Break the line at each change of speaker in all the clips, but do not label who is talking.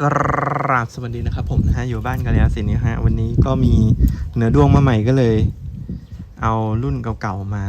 กราบสวัสดีนะครับผมนะฮะอยู่บ้านกันแล้วสินี้ฮะวันนี้ก็มีเนื้อดวงมาใหม่ก็เลย เอารุ่นเก่าๆมา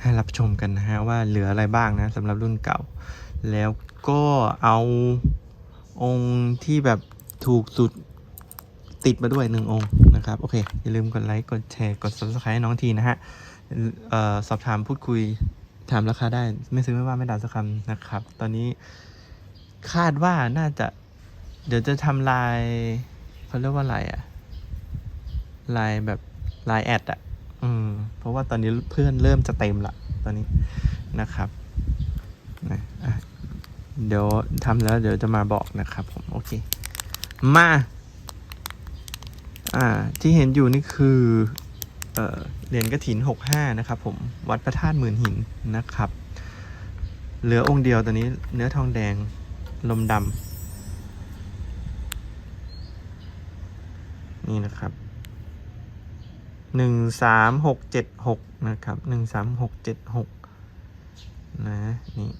ให้รับชมกันนะฮะว่าเหลืออะไรบ้างนะสำหรับรุ่นเก่า แล้วก็เอาองค์ที่แบบถูกสุดติดมาด้วยหนึ่งองค์นะครับ โอเค อย่าลืมกดไลค์กดแชร์กด subscribe ให้น้องทีนะฮะเอ่อสอบถามพูดคุยถามราคาได้ ไม่ซื้อไม่ว่าไม่ด่าสักคำนะครับ ตอนนี้คาดว่าน่าจะ เดี๋ยวจะทำลายเขาเรียกว่าอะไรอะลายแบบลายแอดอะอืม เพราะว่าตอนนี้เพื่อนเริ่มจะเต็มละตอนนี้นะครับนะอะเดี๋ยวทำแล้วเดี๋ยวจะมาบอกนะครับผม โอเค มา อ่า ที่เห็นอยู่นี่คือ เอ่อเหรียญกระถินหกห้านะครับผม วัดพระธาตุหมื่นหินนะครับ เหลือองค์เดียวตอนนี้เนื้อทองแดงลมดำ นี่นะครับหนึ่งสามหกเจ็ดหกนะครับหนึ่งสามหกเจ็ดหกนะนี่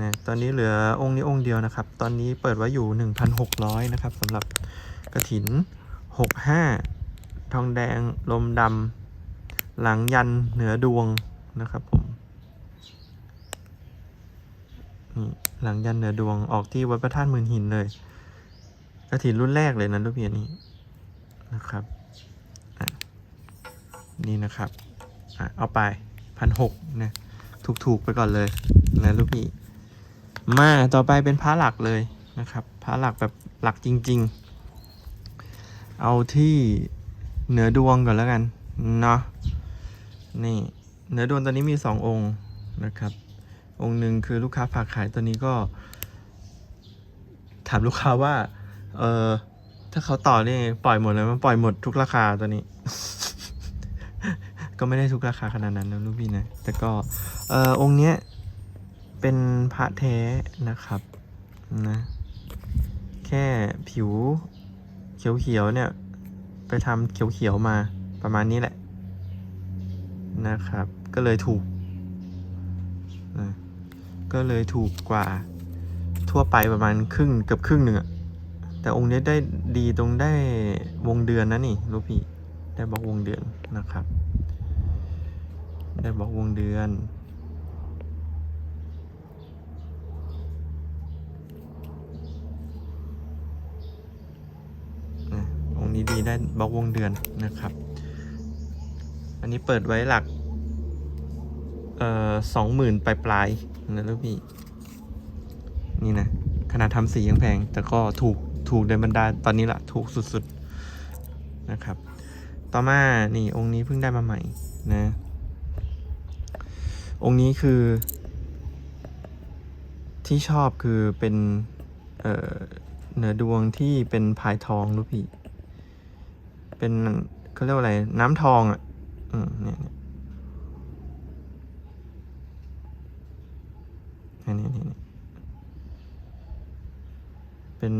นะตอนนี้เหลือองค์นี้องค์เดียวนะครับ ตอนนี้เปิดไว้อยู่หนึ่งพันหกร้อยนะครับสำหรับกระถินหกห้าทองแดงลมดำหลังยันเหนือดวงนะครับผมนี่ หลังยันเหนือดวงออกที่วัดพระธาตุมืนหินเลยกระถินรุ่นแรกเลยนะลูกพี่อันนี้นะครับนี่นะครับอเอาไปพันหกนะถูกๆไปก่อนเลยนะลูกพี่มาต่อไปเป็นพระหลักเลยนะครับพระหลักแบบหลักจริง ๆ เอาที่เหนือดวงก่อนแล้วกันเนาะนี่เหนือดวงตอนนี้มีสององค์นะครับ องค์หนึ่งคือลูกค้าฝากขายตัวนี้ก็ ถามลูกค้าว่า เออถ้าเขาต่อนี่ปล่อยหมดเลยมันปล่อยหมดทุกราคาตัวนี้ ก็ไม่ได้ทุกราคาขนาดนั้นนะลูกพี่นะ แต่ก็ เออองค์เนี้ยเป็นพระแท้นะครับนะ แค่ผิวเขียวๆเนี่ย ไปทำเขียวๆมาประมาณนี้แหละนะครับ ก็เลยถูก ก็เลยถูกกว่าทั่วไปประมาณครึ่งเกือบครึ่งหนึ่งอะแต่องค์นี้ได้ดีตรงได้วงเดือนนะนี่ลูกพี่ได้บอกวงเดือนนะครับ ได้บอกวงเดือนองค์นี้ดีได้บอกวงเดือนนะครับ อันนี้เปิดไว้หลัก เอ่อสองหมื่นปลายปลายๆนะลูกพี่ นี่นะขนาดทำสียังแพง แต่ก็ถูกถูกในบรรดาตอนนี้ละถูกสุดๆนะครับ ต่อมานี่องค์นี้เพิ่งได้มาใหม่นะ องค์นี้คือ ที่ชอบคือเป็นเอ่อเหนือดวงที่เป็นพายทองลูกพี่ เป็นเขาเรียกว่าอะไร น้ำทองอะ อืมเนี่ย นี่นี่นี่เป็น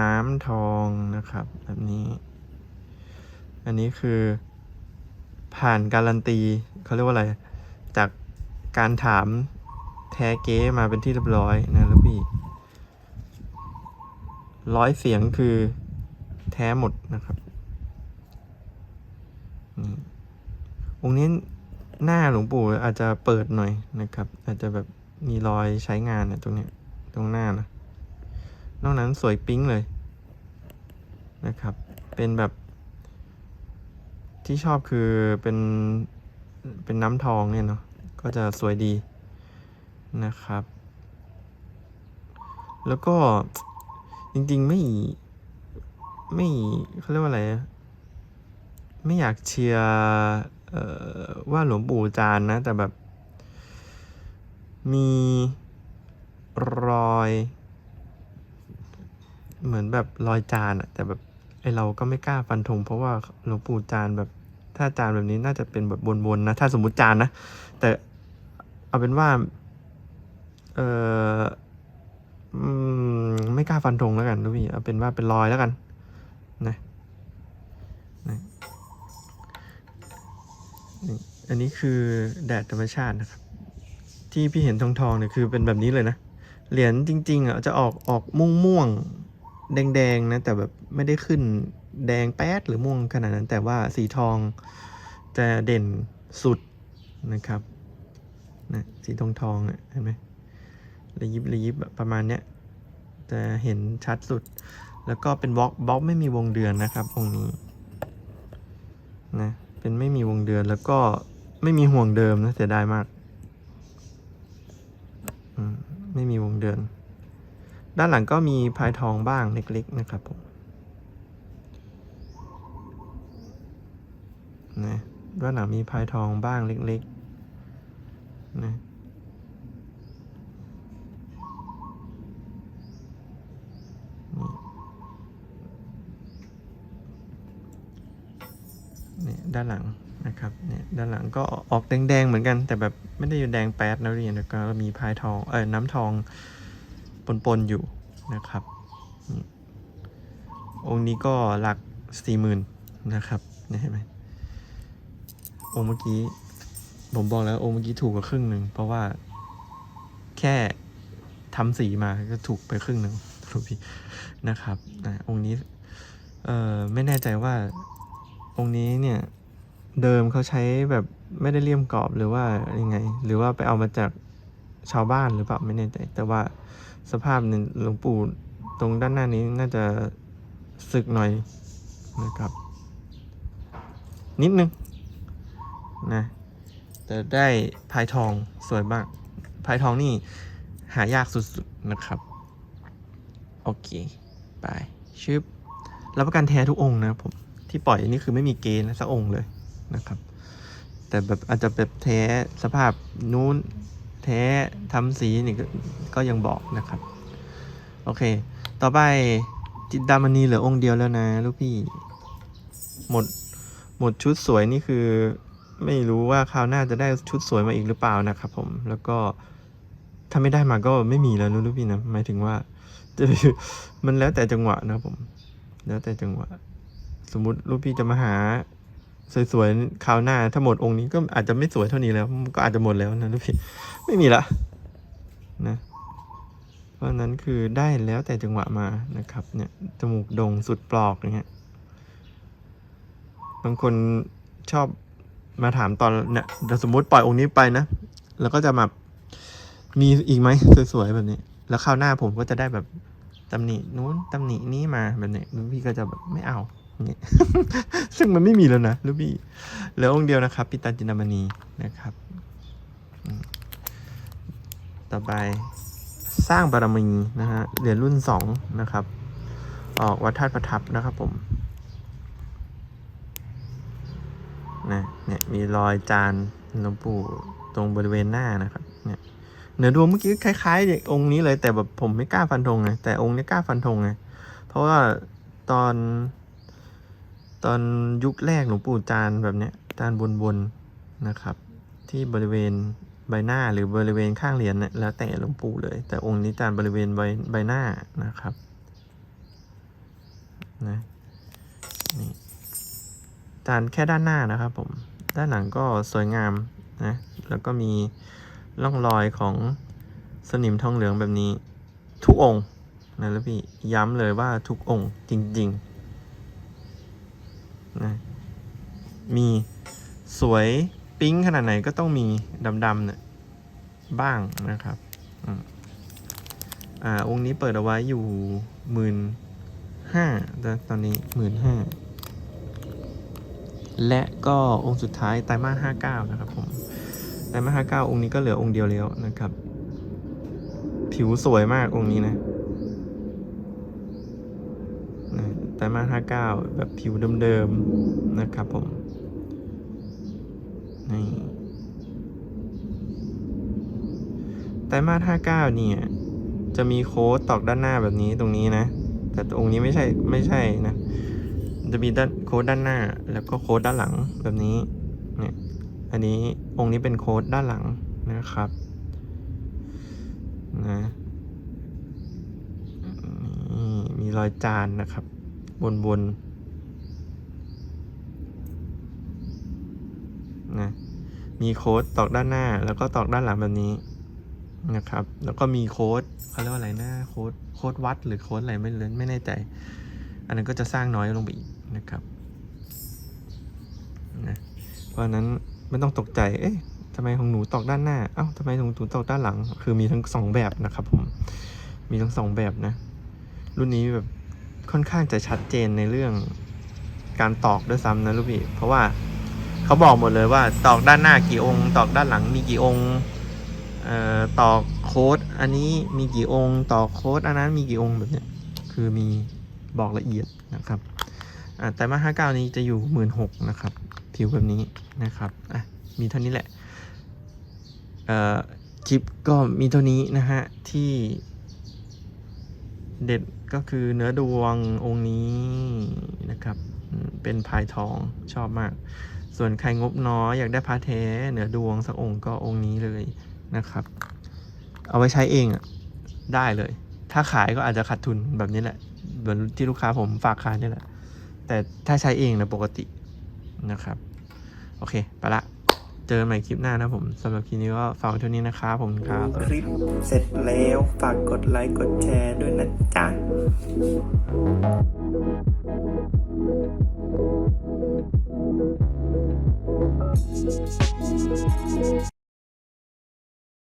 น้ำทองนะครับ แบบนี้ อันนี้คือ ผ่านการันตีเขาเรียกว่าอะไร จากการถามแท้เก๊มาเป็นที่เรียบร้อยนะล้วพี่ร้อยเสียงคือแท้หมดนะครับองค์นี้หน้าหลวงปู่อาจจะเปิดหน่อยนะครับ อาจจะแบบ มีรอยใช้งานเนะตรงนี้ตรงหน้านะนอกนั้นสวยปิ๊งเลยนะครับ เป็นแบบ ที่ชอบคือเป็นเป็นน้ำทองเนี่ยเนาะก็จะสวยดีนะครับ แล้วก็จริงๆไม่ไม่เขาเรียกว่าอะไร ไม่อยากเชียร์ว่าหลวงปู่จานนะ แต่แบบ มีรอย เหมือนแบบรอยจานอะแต่แบบไอเราก็ไม่กล้าฟันธงเพราะว่าหลวงปู่จานแบบ ถ้าจานแบบนี้น่าจะเป็นแบบวนๆนะ ถ้าสมมุติจานนะ แต่เอาเป็นว่า เออไม่กล้าฟันธงแล้วกันทุกพี่เอาเป็นว่าเป็นรอยแล้วกันนะนะอันนี้คือแดดธรรมชาตินะครับ ที่พี่เห็นทองทองเนี่ยคือเป็นแบบนี้เลยนะ เหรียญจริงๆอะจะออกออกม่วงม่วงแดงแดงๆนะ แต่แบบไม่ได้ขึ้นแดงแป๊ดหรือม่วงขนาดนั้น แต่ว่าสีทองจะเด่นสุดนะครับนะสีทองทองอะเห็นไหมระยิบระยิบประมาณเนี้ยจะเห็นชัดสุด แล้วก็เป็นบล็อกบล็อกไม่มีวงเดือนนะครับองค์นี้นะเป็นไม่มีวงเดือนแล้วก็ไม่มีห่วงเดิมนะเสียดายมาก ไม่มีวงเดือนด้านหลังก็มีพายทองบ้างเล็กๆนะครับผมนะด้านหลังมีพายทองบ้างเล็กๆนะนี่ด้านหลัง นะครับเนี่ยด้านหลังก็ออกแดงๆเหมือนกัน แต่แบบไม่ได้อยู่แดงแป๊ดนะเรียนแล้วก็มีพายทองเออน้ำทองปนๆอยู่นะครับองค์นี้ก็หลักสี่หมื่นนะครับเนี่เห็นไหมองค์เมื่อกี้ผมบอกแล้วองค์เมื่อกี้ถูกกว่าครึ่งหนึ่งเพราะว่าแค่ทำสีมาก็ถูกไปครึ่งหนึ่งถูกพี่นะครับนะองค์นี้เอ่อไม่แน่ใจว่าองค์นี้เนี่ย เดิมเขาใช้แบบไม่ได้เลี่ยมกรอบหรือว่ายังไง หรือว่าไปเอามาจากชาวบ้านหรือเปล่าไม่แน่ใจแต่ว่าสภาพนี่ยหลวงปู่ตรงด้านหน้านี้น่าจะสึกหน่อยนะครับ นิดนึงนะแต่ได้พายทองสวยมากพายทองนี่หายากสุดๆนะครับ โอเค ไปชึบรับประกันแท้ทุกองค์นะผม ที่ปล่อยนี่คือไม่มีเกณฑ์สักองค์เลย นะครับ แต่แบบอาจจะแบบแท้สภาพนู้นแท้ทำสีนี่ก็ยังบอกนะครับ โอเค ต่อไปจิตดามณีเหลือองค์เดียวแล้วนะลูกพี่ หมดหมดชุดสวยนี่คือ ไม่รู้ว่าคราวหน้าจะได้ชุดสวยมาอีกหรือเปล่านะครับ ผมแล้วก็ถ้าไม่ได้มาก็ไม่มีแล้วนะลูกพี่นะหมายถึงว่าจะมันแล้วแต่จังหวะนะผม แล้วแต่จังหวะ สมมุติลูกพี่จะมาหา สวยๆคราวหน้า ถ้าหมดองค์นี้ก็อาจจะไม่สวยเท่านี้แล้ว ก็อาจจะหมดแล้วนะลูกพี่ไม่มีละนะเพราะนั้นคือได้แล้วแต่จังหวะมานะครับเนี่ยจมูกดงสุดปลอกอย่างเงี้ยบางคนชอบมาถามตอนเนี่ยเดี๋ยวสมมติปล่อยองค์นี้ไปนะ แล้วก็จะมามีอีกไหมสวยๆแบบนี้ แล้วคราวหน้าผมก็จะได้แบบตำหนินู้นตำหนินี้มาแบบนี้พี่ก็จะแบบไม่เอา ซึ่งมันไม่มีแล้วนะลูกพี่เหลือองค์เดียวนะครับปิตาจินามณีนะครับต่อไปสร้างบารมีนะฮะเหรียญรุ่นสองนะครับ ออกวัดธาตุประทับนะครับผมนะเนี่ยมีรอยจานหลวงปู่ตรงบริเวณหน้านะครับเนี่ยเหนือดวงเมื่อกี้คล้ายๆองค์นี้เลยแต่แบบผมไม่กล้าฟันธงไงแต่องค์นี้กล้าฟันธงไงเพราะว่าตอน ตอนยุคแรกหลวงปู่จานแบบเนี้ยจานบนๆนะครับ ที่บริเวณใบหน้าหรือบริเวณข้างเหรียญเนี่ยแล้วแต่หลวงปู่เลย แต่องค์นี้จานบริเวณใบใบหน้านะครับนะนี่จานแค่ด้านหน้านะครับผมด้านหลังก็สวยงามนะแล้วก็มีร่องรอยของสนิมทองเหลืองแบบนี้ทุกองค์นะแล้วพี่ย้ำเลยว่าทุกองค์จริง ๆ นะมีสวยปิ๊งขนาดไหนก็ต้องมีดำๆเนี่ยบ้างนะครับอ่าองค์นี้เปิดเอาไว้อยู่หมื่นห้าตอนนี้หมื่นห้าและก็องค์สุดท้ายไตรมาสห้าเก้านะครับผมไตรมาสห้าเก้าองค์นี้ก็เหลือองค์เดียวแล้วนะครับ ผิวสวยมากองค์นี้นะนะไตรมาสห้าเก้าแบบผิวเดิมๆนะครับผม นี่ไตรมาสห้าเก้านี่ย จะมีโค้ดตอกด้านหน้าแบบนี้ตรงนี้นะ แต่ตรงนี้ไม่ใช่ไม่ใช่นะ จะมีด้านโค้ดด้านหน้า แล้วก็โค้ดด้านหลังแบบนี้ เนี่ย อันนี้องค์นี้เป็นโค้ดด้านหลังนะครับ นะนี่มีรอยจานนะครับ บนบนนะมีโค้ดตอกด้านหน้าแล้วก็ตอกด้านหลังแบบนี้นะครับ แล้วก็มีโค้ดเขาเรียกว่าอะไรนะโค้ดโค้ดวัดหรือโค้ดอะไรไม่เลยไม่แน่ใจ อันนั้นก็จะสร้างน้อยลงไปอีกนะครับนะเพราะฉะนั้นไม่ต้องตกใจ เอ๊ะทำไมของหนูตอกด้านหน้า เอ้าทำไมของหนูตอกด้านหลัง คือมีทั้งสองแบบนะครับผม มีทั้งสองแบบนะ รุ่นนี้แบบ ค่อนข้างจะชัดเจนในเรื่องการตอกด้วยซ้ำนะลูกพี่เพราะว่าเขาบอกหมดเลยว่าตอกด้านหน้ากี่องค์ ตอกด้านหลังมีกี่องค์ตอกโค้ดอันนี้มีกี่องค์ ตอกโค้ดอันนั้นมีกี่องค์แบบเนี้ยคือมีบอกละเอียดนะครับแต่มาห้าเก้านี้จะอยู่หมื่นหกนะครับ ผิวแบบนี้นะครับอะมีเท่านี้แหละเอ่อจิปก็มีเท่านี้นะฮะที่ เด็ดก็คือเนื้อดวงองค์นี้นะครับ เป็นพายทองชอบมาก ส่วนใครงบน้อยอยากได้พระแท้เนื้อดวงสักองค์ก็องค์นี้เลยนะครับ เอาไว้ใช้เองได้เลย ถ้าขายก็อาจจะขาดทุนแบบนี้แหละเหมือนที่ลูกค้าผมฝากขายนี่แหละ แต่ถ้าใช้เองนะปกตินะครับ โอเค ไปละ เจอกันใหม่คลิปหน้านะผมสำหรับคลิปนี้ก็ฝากไว้เท่านี้นะครับผมครับ คลิปเสร็จแล้วฝากกดไลค์กดแชร์ด้วยนะจ๊ะ